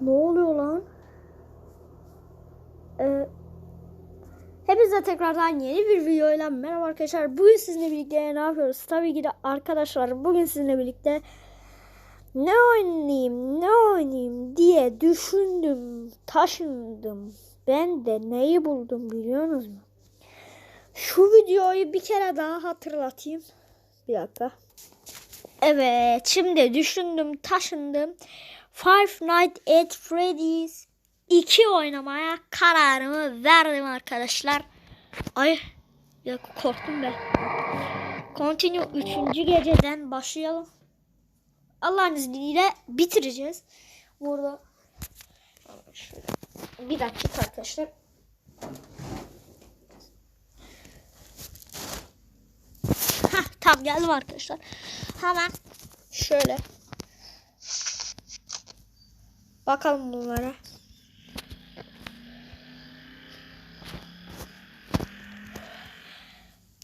Ne oluyor lan? Ee, hepinize tekrardan yeni bir videoyla merhaba arkadaşlar. Bugün sizinle birlikte ne yapıyoruz? Tabii ki de arkadaşlar bugün sizinle birlikte ne oynayayım ne oynayayım diye düşündüm, taşındım. Ben de neyi buldum biliyor musunuz? Şu videoyu bir kere daha hatırlatayım. Bir dakika. Evet şimdi düşündüm taşındım. Five Nights at Freddy's 2 oynamaya kararımı verdim arkadaşlar. Ay ya korktum ben. Continue 3. geceden başlayalım. Allah'ın izniyle bitireceğiz. Burada bir dakika arkadaşlar. Hah tam geldim arkadaşlar. Hemen şöyle bakalım bunlara.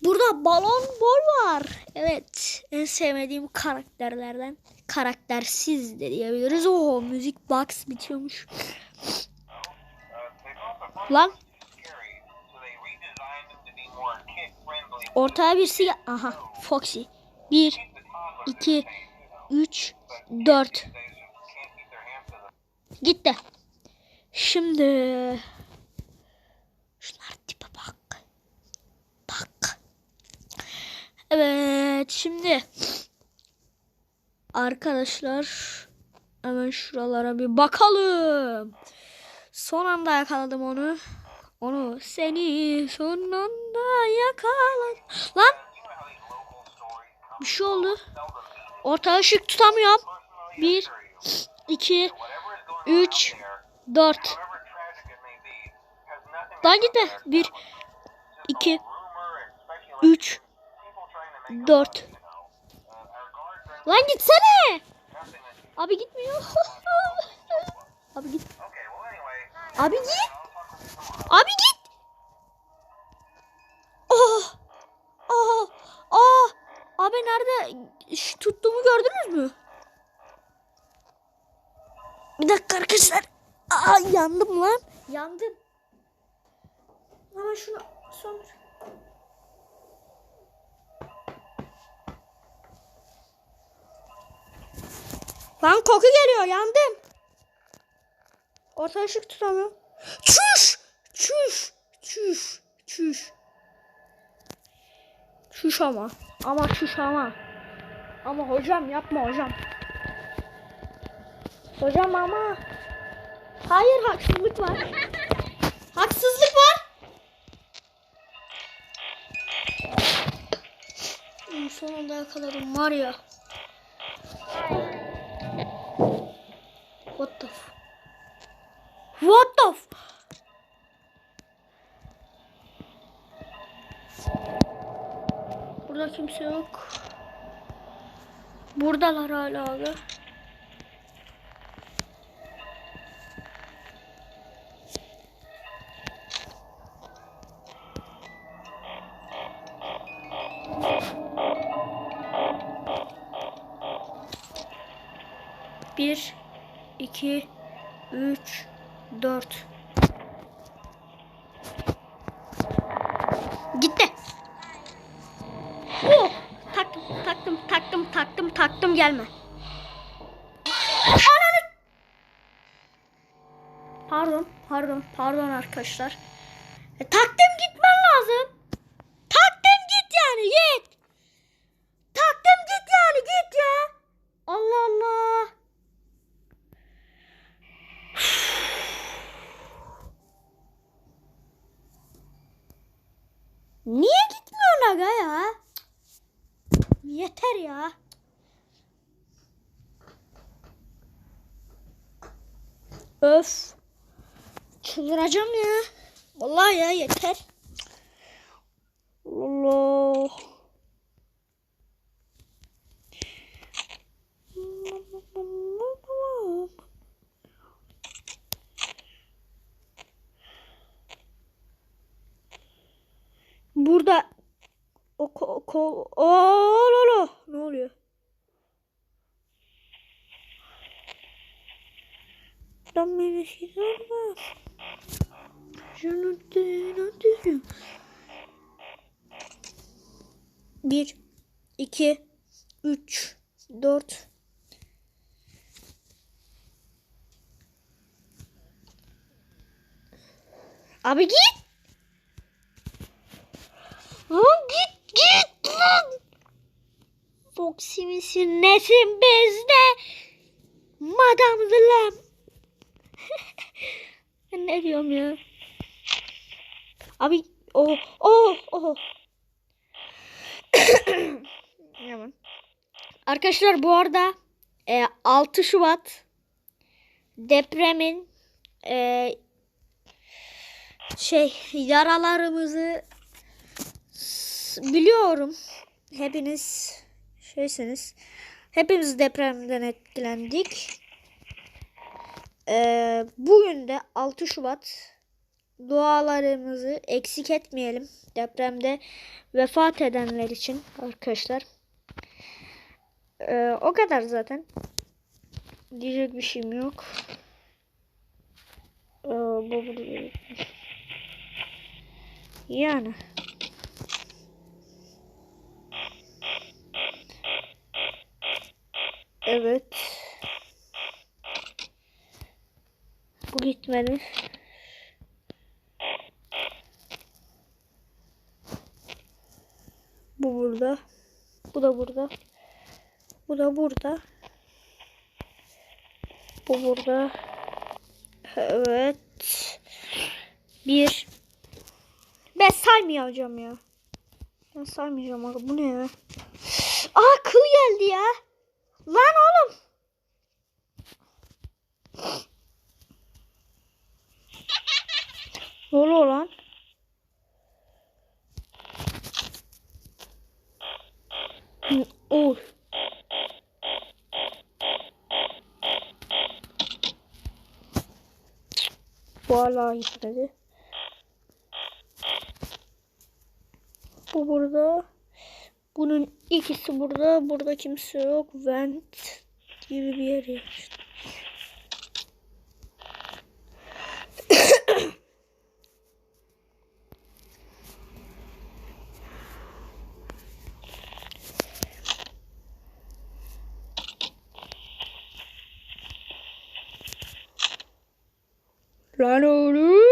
Burada balon bol var. Evet. En sevmediğim karakterlerden. Karaktersiz de diyebiliriz. Oho müzik box bitiyormuş. Lan ortaya birisi Aha Foxy. 1 2 3 4 Gitti. Şimdi şunlar tipe bak. Bak. Evet şimdi arkadaşlar hemen şuralara bir bakalım. Son anda yakaladım onu. Onu seni son anda yakaladım. Lan bir şey oldu. Ortaya ışık tutamıyorum. Bir, iki, üç, dört. Lan gitme. Bir, iki, üç, dört. Lan gitsene. Abi gitmiyor. Abi git. Abi git. Abi git. Oh. Oh. Oh. Abi nerede? Şu tuttuğumu gördünüz mü? Bir dakika arkadaşlar. Aa, yandım lan. Yandım. Ama şunu söndür. Lan koku geliyor yandım. Orta ışık tutamıyorum. Çüş! Çüş! Çüş! Çüş! Çüş ama. Ama çüş ama. Ama hocam yapma hocam. Hocam ama. Hayır haksızlık var. Haksızlık var. Sonunda yakaladım var ya. What the f- What the f- Burada kimse yok. Buradalar hala abi. Bir, iki, üç, dört. Gitti. Oh, taktım, taktım, taktım, taktım, taktım gelme. Ananı. Pardon, pardon, pardon arkadaşlar. E, taktım gitmen lazım. Taktım git yani git. Taktım git yani git ya. Allah Allah. Niye gitmiyorsun aga ya? Yeter ya. Öf. Çıldıracağım ya. Vallahi ya yeter. Allah. Burada o ko, ko o lolo ne oluyor? Sen beni silahla. Şunu dön, Bir, iki, üç, dört. Abi git. Lan git git lan. Foxy Madame the Lamb. Ben ne diyorum ya? Abi oh oh oh. Hemen. Arkadaşlar bu arada e, 6 Şubat depremin e, şey yaralarımızı biliyorum. Hepiniz şeysiniz. Hepimiz depremden etkilendik. Ee, bugün de 6 Şubat dualarımızı eksik etmeyelim. Depremde vefat edenler için arkadaşlar. Ee, o kadar zaten. Diyecek bir şeyim yok. Ee, bu burada. Yani. Evet. Bu gitmedi. Bu burada. Bu da burada. Bu da burada. Bu burada. Evet. Bir. Ben saymayacağım ya. Ben saymayacağım abi. Bu ne ya? Aa kıl geldi ya. Lan oğlum. Ne oluyor lan? Bu hala gitmedi. Bu burada. Bunun ikisi burada. Burada kimse yok. Vent gibi bir yer. Lan oğlum.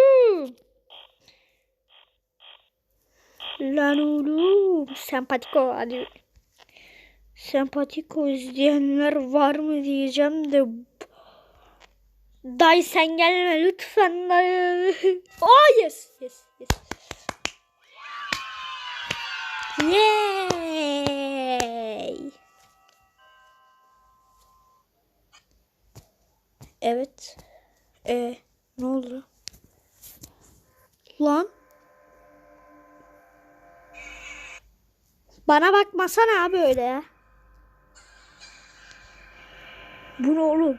Lan oğlum. Sempatiko hadi. Sempatiko izleyenler var mı diyeceğim de. Dayı sen gelme lütfen dayı. Oh yes yes yes. Yay. Evet. E ne oldu? Lan. Bana bakmasana abi öyle. Bu ne oğlum?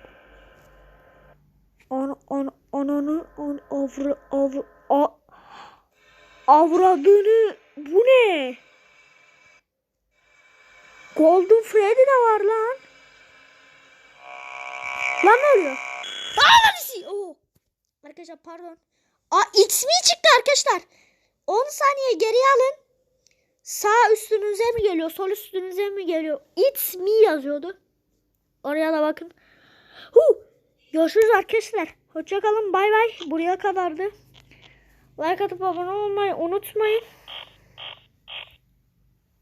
An an ananı an avra avra avradını bu ne? Golden Freddy de var lan. Lan ne oluyor? Aa şey. Oo. Arkadaşlar pardon. Aa It's me çıktı arkadaşlar. 10 saniye geriye alın. Sağ üstünüze mi geliyor? Sol üstünüze mi geliyor? It's me yazıyordu. Oraya da bakın. Hu. Görüşürüz arkadaşlar. Hoşçakalın. Bay bay. Buraya kadardı. Like atıp abone olmayı unutmayın.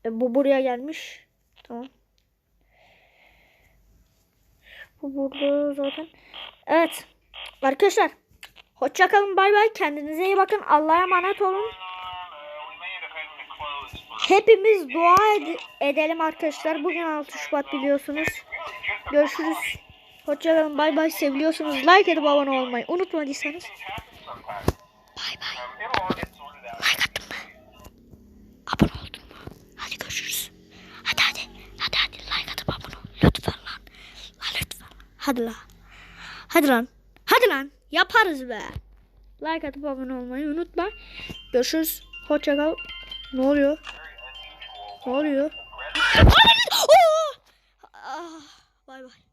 E, bu buraya gelmiş. Tamam. Bu burada zaten. Evet. Arkadaşlar. Hoşçakalın. Bay bay. Kendinize iyi bakın. Allah'a emanet olun. Hepimiz dua ed- edelim arkadaşlar. Bugün 6 Şubat biliyorsunuz. Görüşürüz. Hoşçakalın. Bay bay. Seviyorsunuz. Like edip abone olmayı unutmadıysanız. Bay bay. Like attın mı? Abone oldun mu? Hadi görüşürüz. Hadi hadi. Hadi hadi. Like atıp abone ol. Lütfen lan. Lan lütfen. Hadi lan. Hadi lan. Hadi lan. Yaparız be. Like atıp abone olmayı unutma. Görüşürüz. Hoşçakal. Ne oluyor? Ne oluyor? Ah, bay bay.